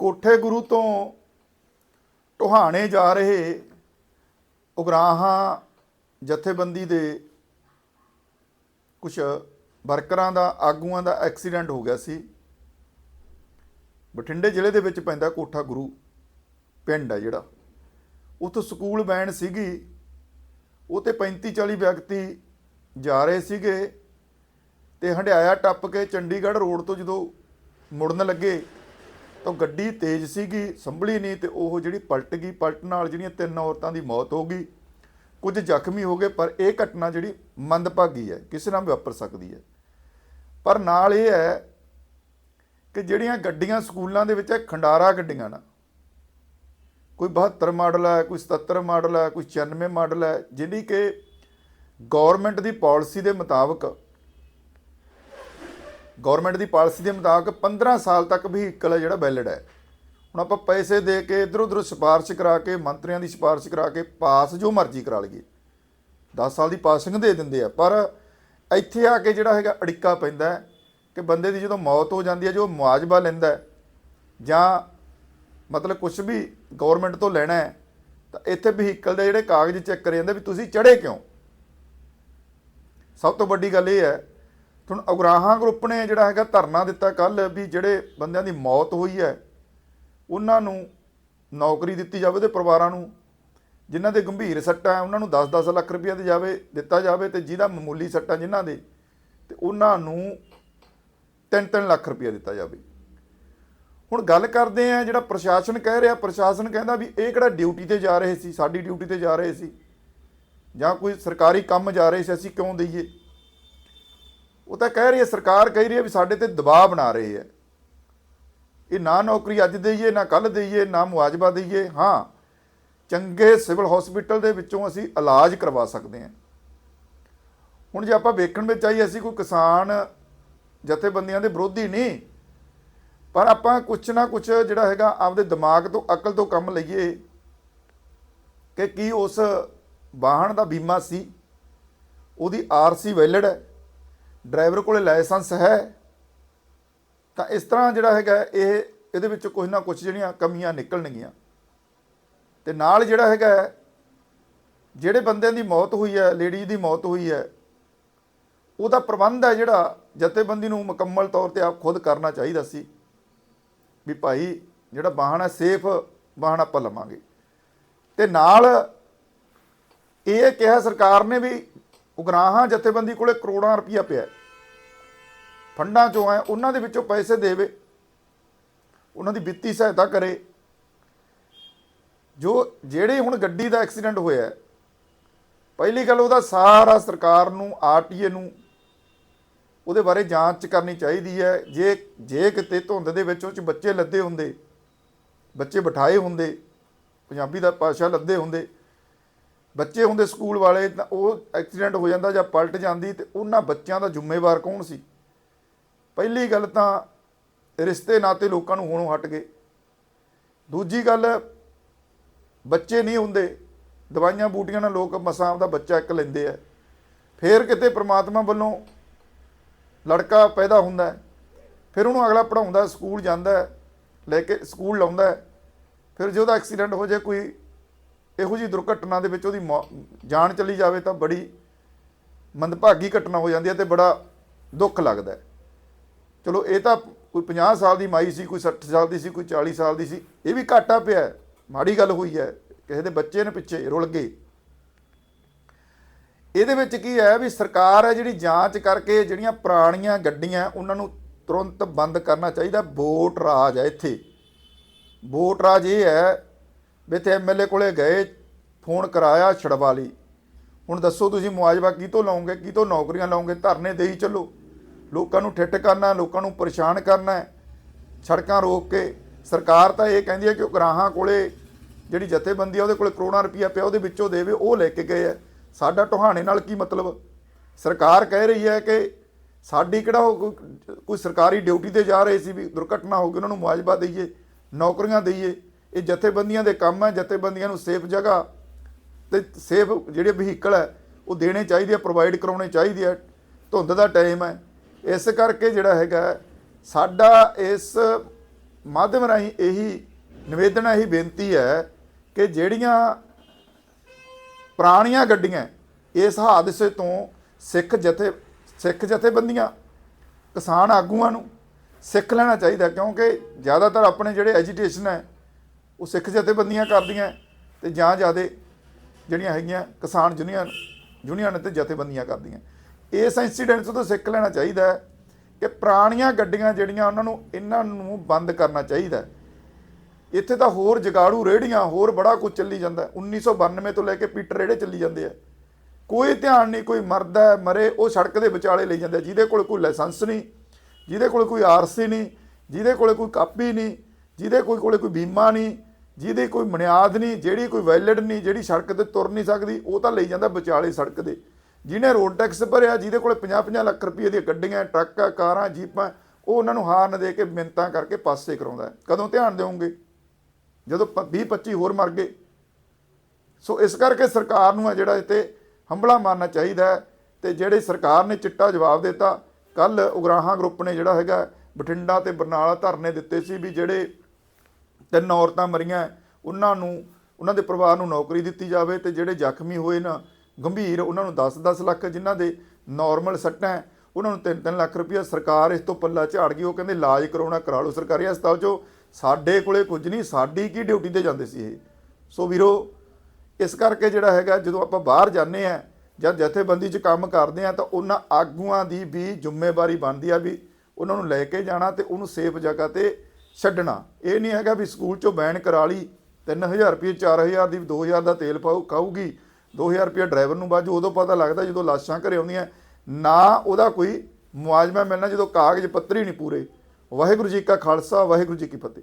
ਕੋਠੇ ਗੁਰੂ ਤੋਂ ਟੋਹਾਣੇ ਜਾ ਰਹੇ ਉਗਰਾਹਾਂ ਜਥੇਬੰਦੀ ਦੇ ਕੁਝ ਵਰਕਰਾਂ ਦਾ, ਆਗੂਆਂ ਦਾ ਐਕਸੀਡੈਂਟ ਹੋ ਗਿਆ ਸੀ। ਬਠਿੰਡੇ ਜ਼ਿਲ੍ਹੇ ਦੇ ਵਿੱਚ ਪੈਂਦਾ ਕੋਠਾ ਗੁਰੂ ਪਿੰਡ ਹੈ ਜਿਹੜਾ। ਉੱਥੋਂ ਸਕੂਲ ਵੈਨ ਸੀਗੀ, ਉਹ ਤੇ 35 40 ਵਿਅਕਤੀ ਜਾ ਰਹੇ ਸੀਗੇ ਤੇ ਹੰਡਿਆਇਆ ਟੱਪ ਕੇ ਚੰਡੀਗੜ੍ਹ ਰੋਡ ਤੋਂ ਜਦੋਂ ਮੁੜਨ ਲੱਗੇ ਤਾਂ ਗੱਡੀ ਤੇਜ਼ ਸੀਗੀ, ਸੰਭਲੀ ਨਹੀਂ ਤੇ ਉਹ ਜਿਹੜੀ ਪਲਟ ਗਈ, ਪਲਟ ਨਾਲ ਜਿਹੜੀਆਂ ਤਿੰਨ ਔਰਤਾਂ ਦੀ ਮੌਤ ਹੋ ਗਈ। ਕੁਝ ਜ਼ਖਮੀ ਹੋ ਗਏ, ਪਰ ਇਹ ਘਟਨਾ ਜਿਹੜੀ ਮੰਦਭਾਗੀ ਹੈ, ਕਿਸੇ ਨਾਲ ਵਾਪਰ ਸਕਦੀ ਹੈ। ਪਰ ਨਾਲ ਇਹ ਹੈ ਕਿ ਜਿਹੜੀਆਂ ਗੱਡੀਆਂ ਸਕੂਲਾਂ ਦੇ ਵਿੱਚ ਇਹ ਖੰਡਾਰਾ ਗੱਡੀਆਂ ਨਾ, ਕੋਈ 72 ਮਾਡਲ ਹੈ, ਕੋਈ 77 ਮਾਡਲ ਹੈ, ਕੋਈ 96 ਮਾਡਲ ਹੈ, ਜਿਹੜੀ ਕਿ ਗਵਰਨਮੈਂਟ ਦੀ ਪਾਲਿਸੀ ਦੇ ਮੁਤਾਬਕ ਗਵਰਨਮੈਂਟ ਦੀ ਪਾਲਿਸੀ ਦੇ ਮੁਤਾਬਕ 15 ਸਾਲ ਤੱਕ ਵਹੀਕਲ ਹੈ ਜਿਹੜਾ ਵੈਲਿਡ ਹੈ। ਹੁਣ ਆਪਾਂ ਪੈਸੇ ਦੇ ਕੇ ਇਧਰ ਉਧਰ ਸਿਫਾਰਿਸ਼ ਕਰਾ ਕੇ, ਮੰਤਰੀਆਂ ਦੀ ਸਿਫਾਰਿਸ਼ ਕਰਾ ਕੇ ਪਾਸ ਜੋ ਮਰਜ਼ੀ ਕਰਾ ਲਈਏ। 10 ਸਾਲ ਦੀ ਪਾਸਿੰਗ ਦੇ ਦਿੰਦੇ ਆ, ਪਰ ਇੱਥੇ ਆ ਕੇ ਜਿਹੜਾ ਹੈਗਾ ਅੜਿੱਕਾ ਪੈਂਦਾ ਕਿ ਬੰਦੇ ਦੀ ਜਦੋਂ ਮੌਤ ਹੋ ਜਾਂਦੀ ਹੈ, ਜੋ ਮੁਆਵਜ਼ਾ ਲੈਂਦਾ ਜਾਂ ਮਤਲਬ ਕੁਝ ਵੀ ਗਵਰਨਮੈਂਟ ਤੋਂ ਲੈਣਾ ਹੈ, ਤਾਂ ਇੱਥੇ ਵਹੀਕਲ ਦੇ ਜਿਹੜੇ ਕਾਗਜ਼ ਚੈੱਕ ਕਰੇ ਜਾਂਦੇ ਵੀ ਤੁਸੀਂ ਚੜ੍ਹੇ ਕਿਉਂ? ਸਭ ਤੋਂ ਵੱਡੀ ਗੱਲ ਇਹ ਹੈ ਹੁਣ ਉਗਰਾਹਾਂ ਗਰੁੱਪ ਨੇ ਜਿਹੜਾ ਹੈਗਾ ਧਰਨਾ ਦਿੱਤਾ ਕੱਲ ਵੀ ਜਿਹੜੇ ਬੰਦਿਆਂ ਦੀ ਮੌਤ ਹੋਈ ਹੈ, ਉਹਨਾਂ ਨੂੰ ਨੌਕਰੀ ਦਿੱਤੀ ਜਾਵੇ ਉਹਦੇ ਪਰਿਵਾਰਾਂ ਨੂੰ, ਜਿਨ੍ਹਾਂ ਦੇ ਗੰਭੀਰ ਸੱਟਾਂ ਹੈ, ਉਹਨਾਂ ਨੂੰ 10-10 ਲੱਖ ਰੁਪਏ ਦੇ ਜਾਵੇ, ਦਿੱਤਾ ਜਾਵੇ ਤੇ ਜਿਹਦਾ ਮਾਮੂਲੀ ਸੱਟਾਂ ਜਿਨ੍ਹਾਂ ਦੇ, ਤੇ ਉਹਨਾਂ ਨੂੰ 3-3 ਲੱਖ ਰੁਪਏ ਦਿੱਤਾ ਜਾਵੇ। ਹੁਣ ਗੱਲ ਕਰਦੇ ਆ ਜਿਹੜਾ ਪ੍ਰਸ਼ਾਸਨ ਕਹਿ ਰਿਹਾ, ਪ੍ਰਸ਼ਾਸਨ ਕਹਿੰਦਾ ਵੀ ਇਹ ਕਿਹੜਾ ਡਿਊਟੀ ਤੇ ਜਾ ਰਹੇ ਸੀ, ਸਾਡੀ ਡਿਊਟੀ ਤੇ ਜਾ ਰਹੇ ਸੀ, ਜਾਂ ਕੋਈ ਸਰਕਾਰੀ ਕੰਮ ਜਾ ਰਹੇ ਸੀ, ਅਸੀਂ ਕਿਉਂ ਦਈਏ? ਉਹ ਤਾਂ ਕਹਿ ਰਹੀ ਹੈ, ਸਰਕਾਰ ਕਹਿ ਰਹੀ ਹੈ ਵੀ ਸਾਡੇ ਤੇ ਦਬਾਅ ਬਣਾ ਰਹੇ ਹੈ। ਇਹ ਨਾ ਨੌਕਰੀ ਅੱਜ ਦੇਈਏ, ਨਾ ਕੱਲ ਦੇਈਏ, ਨਾ ਮੁਆਵਜ਼ਾ ਦੇਈਏ। ਹਾਂ, ਚੰਗੇ ਸਿਵਲ ਹਸਪੀਟਲ ਦੇ ਵਿੱਚੋਂ ਅਸੀਂ ਇਲਾਜ ਕਰਵਾ ਸਕਦੇ ਹਾਂ। ਹੁਣ ਜੇ ਆਪਾਂ ਵੇਖਣ ਵਿੱਚ ਆਈ ਅਸੀਂ ਕੋਈ ਕਿਸਾਨ ਜਥੇਬੰਦੀਆਂ ਦੇ ਵਿਰੋਧੀ ਨਹੀਂ, ਪਰ ਆਪਾਂ ਕੁਛ ਨਾ ਕੁਛ ਜਿਹੜਾ ਹੈਗਾ, ਆਪਦੇ ਦਿਮਾਗ ਤੋਂ, ਅਕਲ ਤੋਂ ਕੰਮ ਲਈਏ ਕਿ ਕੀ ਉਸ ਵਾਹਨ ਦਾ ਬੀਮਾ ਸੀ, ਉਹਦੀ ਆਰਸੀ ਵੈਲਿਡ ਹੈ। ਡਰਾਈਵਰ ਕੋਲੇ ਲਾਇਸੈਂਸ ਹੈ, ਤਾਂ ਇਸ ਤਰ੍ਹਾਂ ਜਿਹੜਾ ਹੈਗਾ ਇਹ, ਇਹਦੇ ਵਿੱਚ ਕੁਝ ਨਾ ਕੁਝ ਜਿਹੜੀਆਂ ਕਮੀਆਂ ਨਿਕਲਣਗੀਆਂ। ਤੇ ਨਾਲ ਜਿਹੜਾ ਹੈਗਾ, ਜਿਹੜੇ ਬੰਦਿਆਂ ਦੀ ਮੌਤ ਹੋਈ ਹੈ, ਲੇਡੀ ਦੀ ਮੌਤ ਹੋਈ ਹੈ, ਉਹਦਾ ਪ੍ਰਬੰਧ ਹੈ ਜਿਹੜਾ ਜਥੇਬੰਦੀ ਨੂੰ ਮੁਕੰਮਲ ਤੌਰ ਤੇ ਆਪ ਖੁਦ ਕਰਨਾ ਚਾਹੀਦਾ ਸੀ ਵੀ ਭਾਈ ਜਿਹੜਾ ਵਾਹਨ ਹੈ ਸੇਫ ਵਾਹਨ ਆਪਾਂ ਲਵਾਂਗੇ। ਤੇ ਨਾਲ ਇਹ ਕਿਹਾ ਸਰਕਾਰ ਨੇ ਵੀ ਉਗਰਾਹਾਂ ਜਥੇਬੰਦੀ ਕੋਲੇ ਕਰੋੜਾਂ ਰੁਪਈਆ ਪਿਆ ਫੰਡਾਂ ਚੋਂ ਆਏ ਉਹਨਾਂ ਦੇ ਵਿੱਚੋਂ ਪੈਸੇ ਦੇਵੇ, ਉਹਨਾਂ ਦੀ ਵਿੱਤੀ ਸਹਾਇਤਾ ਕਰੇ। ਜੋ ਜਿਹੜੇ ਹੁਣ ਗੱਡੀ ਦਾ ਐਕਸੀਡੈਂਟ ਹੋਇਆ ਪਹਿਲੀ ਗੱਲ ਉਹਦਾ ਸਾਰਾ ਸਰਕਾਰ ਨੂੰ, ਆਰਟੀਏ ਨੂੰ ਉਹਦੇ ਬਾਰੇ ਜਾਂਚ ਕਰਨੀ ਚਾਹੀਦੀ ਹੈ। ਜੇ ਜੇ ਕਿਤੇ ਧੁੰਦ ਦੇ ਵਿੱਚ ਉਹ ਚ ਬੱਚੇ ਲੱਦੇ ਹੁੰਦੇ, ਬੱਚੇ ਬਿਠਾਏ ਹੁੰਦੇ, ਪੰਜਾਬੀ ਦਾ ਭਾਸ਼ਾ ਲੱਦੇ ਹੁੰਦੇ ਬੱਚੇ ਹੁੰਦੇ ਸਕੂਲ ਵਾਲੇ ਤਾਂ ਉਹ ਐਕਸੀਡੈਂਟ ਹੋ ਜਾਂਦਾ ਜਾਂ ਪਲਟ ਜਾਂਦੀ ਤੇ ਉਹਨਾਂ ਬੱਚਿਆਂ ਦਾ ਜ਼ਿੰਮੇਵਾਰ ਕੌਣ ਸੀ? ਪਹਿਲੀ ਗੱਲ ਤਾਂ ਰਿਸ਼ਤੇ ਨਾਤੇ ਲੋਕਾਂ ਨੂੰ ਹੋਣੋਂ ਹਟ ਗਏ। ਦੂਜੀ ਗੱਲ, ਬੱਚੇ ਨਹੀਂ ਹੁੰਦੇ, ਦਵਾਈਆਂ ਬੂਟੀਆਂ ਨਾਲ ਲੋਕ ਮਸਾਂ ਆਪਦਾ ਬੱਚਾ ਇੱਕ ਲੈਂਦੇ ਆ। ਫੇਰ ਕਿਤੇ ਪ੍ਰਮਾਤਮਾ ਵੱਲੋਂ ਲੜਕਾ ਪੈਦਾ ਹੁੰਦਾ ਫਿਰ ਉਹਨੂੰ ਅਗਲਾ ਪੜਾਉਂਦਾ ਸਕੂਲ ਜਾਂਦਾ ਲੈ ਕੇ ਸਕੂਲ ਲਾਉਂਦਾ ਫਿਰ ਜੇ ਉਹਦਾ ਐਕਸੀਡੈਂਟ ਹੋ ਜਾਏ, ਕੋਈ ਇਹੋ ਜੀ ਦੁਰਘਟਨਾ ਦੇ ਵਿੱਚ ਉਹਦੀ ਮੌ- ਜਾਨ ਚਲੀ ਜਾਵੇ ਤਾਂ ਬੜੀ ਮੰਦਭਾਗੀ ਘਟਨਾ ਹੋ ਜਾਂਦੀ ਹੈ ਤੇ ਬੜਾ ਦੁੱਖ ਲੱਗਦਾ ਹੈ। ਚਲੋ ਇਹ ਤਾਂ ਕੋਈ 50 ਸਾਲ ਦੀ ਮਾਈ ਸੀ, ਕੋਈ 60 ਸਾਲ ਦੀ ਸੀ, ਕੋਈ 40 ਸਾਲ ਦੀ ਸੀ, ਇਹ ਵੀ ਘਾਟਾ ਪਿਆ ਮਾੜੀ ਗੱਲ ਹੋਈ ਹੈ, ਕਿਸੇ ਦੇ ਬੱਚੇ ਨੇ ਪਿੱਛੇ ਰੁਲ ਗਏ। ਇਹਦੇ ਵਿੱਚ ਕੀ ਹੈ ਵੀ ਸਰਕਾਰ ਹੈ ਜਿਹੜੀ ਜਾਂਚ ਕਰਕੇ ਜਿਹੜੀਆਂ ਪੁਰਾਣੀਆਂ ਗੱਡੀਆਂ ਉਹਨਾਂ ਨੂੰ ਤੁਰੰਤ ਬੰਦ ਕਰਨਾ ਚਾਹੀਦਾ ਵੋਟ ਰਾਜ ਹੈ ਇੱਥੇ। ਵੋਟ ਰਾਜ ਇਹ ਹੈ ਵੀ ਇੱਥੇ ਐਮਐਲਏ ਕੋਲੇ ਗਏ, ਫੋਨ ਕਰਾਇਆ ਛੜਵਾ ਲਈ। ਹੁਣ ਦੱਸੋ ਤੁਸੀਂ ਮੁਆਵਜ਼ਾ ਕਿਤੋਂ ਲਓਗੇ ਕਿਤੋਂ ਨੌਕਰੀਆਂ ਲਓਗੇ? ਧਰਨੇ ਦੇਈ ਚੱਲੋ। ਲੋਕਾਂ ਨੂੰ ਠਿੱਠ ਕਰਨਾ, ਲੋਕਾਂ ਨੂੰ ਪਰੇਸ਼ਾਨ ਕਰਨਾ ਹੈ। ਸੜਕਾਂ ਰੋਕ ਕੇ, ਸਰਕਾਰ ਤਾਂ ਇਹ ਕਹਿੰਦੀ ਹੈ ਕਿ ਉਗਰਾਹਾਂ ਕੋਲੇ ਜਿਹੜੀ ਜਥੇਬੰਦੀ ਆ, ਉਹਦੇ ਕੋਲੇ ਕਰੋੜਾਂ ਰੁਪਈਆ ਪਿਆ, ਉਹਦੇ ਵਿੱਚੋਂ ਦੇਵੇ, ਉਹ ਲੈ ਕੇ ਗਏ ਆ ਸਾਡਾ ਟੋਹਾਣੇ ਨਾਲ ਕੀ ਮਤਲਬ? ਸਰਕਾਰ ਕਹਿ ਰਹੀ ਹੈ ਕਿ ਸਾਡੀ ਕਿਹੜਾ ਉਹ ਕੋਈ- ਕੋਈ ਸਰਕਾਰੀ ਡਿਊਟੀ ਤੇ ਜਾ ਰਹੇ ਸੀ ਵੀ ਦੁਰਘਟਨਾ ਹੋ ਗਈ, ਉਹਨਾਂ ਨੂੰ ਮੁਆਵਜ਼ਾ ਦਈਏ, ਨੌਕਰੀਆਂ ਦਈਏ। ਇਹ ਜਥੇਬੰਦੀਆਂ ਦੇ ਕੰਮ ਹੈ, ਜਥੇਬੰਦੀਆਂ ਨੂੰ ਸੇਫ ਜਗ੍ਹਾ ਤੇ ਸੇਫ ਜਿਹੜੇ ਵਹੀਕਲ ਹੈ, ਉਹ ਦੇਣੇ ਚਾਹੀਦੇ ਆ ਪ੍ਰੋਵਾਈਡ ਕਰਾਉਣੇ ਚਾਹੀਦੇ ਆ, ਧੁੰਦ ਦਾ ਟਾਈਮ ਹੈ। ਇਸ ਕਰਕੇ ਜਿਹੜਾ ਹੈਗਾ, ਸਾਡਾ ਇਸ ਮਾਧਿਅਮ ਰਾਹੀਂ ਇਹੀ ਨਿਵੇਦਨ ਇਹੀ ਬੇਨਤੀ ਹੈ ਕਿ ਜਿਹੜੀਆਂ ਪੁਰਾਣੀਆਂ ਗੱਡੀਆਂ, ਇਸ ਹਾਦਸੇ ਤੋਂ ਸਿੱਖ ਜਥੇ, ਸਿੱਖ ਜਥੇਬੰਦੀਆਂ, ਕਿਸਾਨ ਆਗੂਆਂ ਨੂੰ ਸਿੱਖ ਲੈਣਾ ਚਾਹੀਦਾ, ਕਿਉਂਕਿ ਜ਼ਿਆਦਾਤਰ ਆਪਣੇ ਜਿਹੜੇ ਐਜੀਟੇਸ਼ਨ ਹੈ ਉਹ ਸਿੱਖ ਜਥੇਬੰਦੀਆਂ ਕਰਦੀਆਂ ਤੇ ਜਾਂ ਜ਼ਿਆਦੇ ਜਿਹੜੀਆਂ ਹੈਗੀਆਂ ਕਿਸਾਨ ਯੂਨੀਅਨ ਯੂਨੀਅਨ ਤੇ ਜਥੇਬੰਦੀਆਂ ਕਰਦੀਆਂ ਇਸ ਇਨਸੀਡੈਂਟ ਤੋਂ ਸਿੱਖ ਲੈਣਾ ਚਾਹੀਦਾ ਹੈ ਕਿ ਪੁਰਾਣੀਆਂ ਗੱਡੀਆਂ ਜਿਹੜੀਆਂ ਉਹਨਾਂ ਨੂੰ ਇਹਨਾਂ ਨੂੰ ਬੰਦ ਕਰਨਾ ਚਾਹੀਦਾ ਇੱਥੇ ਤਾਂ ਹੋਰ ਜਗਾੜੂ ਰੇੜੀਆਂ ਹੋਰ ਬੜਾ ਕੁਝ ਚੱਲੀ ਜਾਂਦਾ ਹੈ। 1992 ਤੋਂ ਲੈ ਕੇ ਪੀਟਰ ਰੇੜੇ ਚੱਲੀ ਜਾਂਦੇ ਆ ਕੋਈ ਧਿਆਨ ਨਹੀਂ, ਕੋਈ ਮਰਦਾ ਮਰੇ, ਉਹ ਸੜਕ ਦੇ ਵਿਚਾਲੇ ਲਈ ਜਾਂਦੇ ਜਿਹਦੇ ਕੋਲ ਕੋਈ ਲਾਇਸੈਂਸ ਨਹੀਂ, ਜਿਹਦੇ ਕੋਲ ਕੋਈ ਆਰਸੀ ਨਹੀਂ, ਜਿਹਦੇ ਕੋਲ ਕੋਈ ਕਾਪੀ ਨਹੀਂ, ਜਿਹਦੇ ਕੋਈ ਕੋਲੇ ਕੋਈ ਬੀਮਾ ਨਹੀਂ ਜਿਹਦੀ ਕੋਈ ਬੁਨਿਆਦ ਨਹੀਂ, ਜਿਹੜੀ ਕੋਈ ਵੈਲਿਡ ਨਹੀਂ, ਜਿਹੜੀ ਸੜਕ ਤੇ ਤੁਰ ਨਹੀਂ ਸਕਦੀ, ਉਹ ਤਾਂ ਲਈ ਜਾਂਦਾ ਵਿਚਾਲੇ ਸੜਕ ਦੇ ਜਿਹਨੇ ਰੋਡ ਟੈਕਸ ਭਰਿਆ, ਜਿਹਦੇ ਕੋਲੇ 50-50 ਲੱਖ ਰੁਪਏ ਦੀਆਂ ਗੱਡੀਆਂ, ਟਰੱਕ, ਕਾਰਾਂ, ਜੀਪਾਂ, ਉਹ ਉਹਨਾਂ ਨੂੰ ਹਾਰਨ ਦੇ ਕੇ ਮਿੰਤਾਂ ਕਰਕੇ ਪਾਸੇ ਕਰਾਉਂਦਾ ਕਦੋਂ ਧਿਆਨ ਦਿਓਗੇ ਜਦੋਂ 20-25 ਹੋਰ ਮਰ ਗਏ। ਸੋ ਇਸ ਕਰਕੇ ਸਰਕਾਰ ਨੂੰ ਆ ਜਿਹੜਾ ਇੱਥੇ ਹੰਬਲਾ ਮਾਰਨਾ ਚਾਹੀਦਾ ਹੈ ਤੇ ਜਿਹੜੇ ਸਰਕਾਰ ਨੇ ਚਿੱਟਾ ਜਵਾਬ ਦਿੱਤਾ ਕੱਲ ਉਗਰਾਹਾਂ ਗਰੁੱਪ ਨੇ ਜਿਹੜਾ ਹੈਗਾ ਬਠਿੰਡਾ ਤੇ ਬਰਨਾਲਾ ਧਰਨੇ ਦਿੱਤੇ ਸੀ ਵੀ ਜਿਹੜੇ ਤਿੰਨ ਔਰਤਾਂ ਮਰੀਆਂ ਉਹਨਾਂ ਨੂੰ, ਉਹਨਾਂ ਦੇ ਪਰਿਵਾਰ ਨੂੰ ਨੌਕਰੀ ਦਿੱਤੀ ਜਾਵੇ ਤੇ ਜਿਹੜੇ ਜ਼ਖਮੀ ਹੋਏ ਨਾ, ਗੰਭੀਰ ਉਹਨਾਂ ਨੂੰ 10-10 ਲੱਖ ਜਿਨ੍ਹਾਂ ਦੇ ਨਾਰਮਲ ਸੱਟਾਂ ਉਹਨਾਂ ਨੂੰ 3-3 ਲੱਖ ਰੁਪਇਆ ਸਰਕਾਰ ਇਸ ਤੋਂ ਪੱਲਾ ਝਾੜ ਗਈ, ਉਹ ਕਹਿੰਦੇ ਇਲਾਜ ਕਰਾਉਣਾ, ਕਰਾ ਲਓ ਸਰਕਾਰੀ ਹਸਪਤਾਲ 'ਚੋਂ। ਸਾਡੇ ਕੋਲੇ ਕੁਝ ਨਹੀਂ, ਸਾਡੀ ਕੀ ਡਿਊਟੀ ਤੇ ਜਾਂਦੇ ਸੀ ਇਹ? ਸੋ ਵੀਰੋ, ਇਸ ਕਰਕੇ ਜਿਹੜਾ ਹੈਗਾ, ਜਦੋਂ ਆਪਾਂ ਬਾਹਰ ਜਾਂਦੇ ਆ ਜਾਂ ਜਥੇਬੰਦੀ 'ਚ ਕੰਮ ਕਰਦੇ ਆ, ਤਾਂ ਉਹਨਾਂ ਆਗੂਆਂ ਦੀ ਵੀ ਜ਼ਿੰਮੇਵਾਰੀ ਬਣਦੀ ਆ ਵੀ ਉਹਨਾਂ ਨੂੰ ਲੈ ਕੇ ਜਾਣਾ ਤੇ ਉਹਨੂੰ ਸੇਫ ਜਗ੍ਹਾ ਤੇ ਛੱਡਣਾ। ਇਹ ਨਹੀਂ ਹੈਗਾ ਵੀ ਸਕੂਲ 'ਚੋਂ ਬੈਨ ਕਰਾ ਲਈ 3000 ਰੁਪਏ 4000 ਦੀ 2000 ਦਾ ਤੇਲ ਪਾਉ ਖਾਊਗੀ। 2000 ਰੁਪਏ ਡਰਾਈਵਰ ਨੂੰ ਬਾਜੂ ਉਦੋਂ ਪਤਾ ਲੱਗਦਾ ਜਦੋਂ ਲਾਸ਼ਾਂ ਘਰੇ ਆਉਂਦੀਆਂ। ਨਾ ਉਹਦਾ ਕੋਈ ਮੁਆਵਜ਼ਾ ਮਿਲਣਾ ਜਦੋਂ ਕਾਗਜ਼ ਪੱਤਰ ਹੀ ਨਹੀਂ ਪੂਰੇ। ਵਾਹਿਗੁਰੂ ਜੀ ਕਾ ਖਾਲਸਾ, ਵਾਹਿਗੁਰੂ ਜੀ ਕੀ ਫਤਿਹ।